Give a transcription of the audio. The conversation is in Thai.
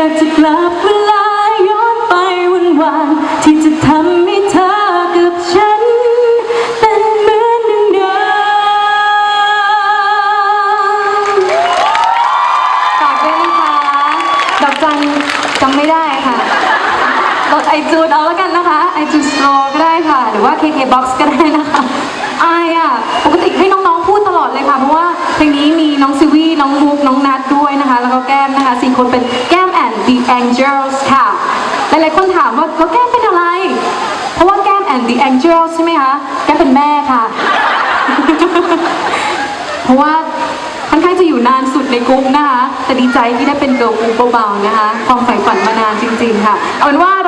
อยากจะกลับเวลาย้อนไปวันวานที่จะทำให้เธอกับฉัน เป็นเหมือนเดิมฝากด้วยนะคะ ดอกจันจำไม่ได้ค่ะกดไอจูดเอาแล้วกันนะคะ ไอจูนสโตรก็ได้ค่ะ หรือว่า KK Box ก็ได้นะคะอายอะปกติให้น้องๆพูดตลอดเลยค่ะ เพราะว่าเพลงนี้มีน้องซิวี่น้องมุกน้องนัดด้วยนะคะ แล้วก็แก้มนะคะสี่คนเป็นแก้ม Angels ค่ะ หลายๆคนถามว่าแล้วแก้มเป็นอะไร เพราะว่าแก้ม and the Angels ใช่ไหมคะ แก้มเป็นแม่ค่ะ เพราะว่าค่อนข้างจะอยู่นานสุดในกรุ๊ปนะคะ แต่ดีใจที่ได้เป็นเกิร์ลกรุ๊ปเบาๆนะคะ ความใฝ่ฝันมานานจริงๆค่ะ เอาเป็นว่า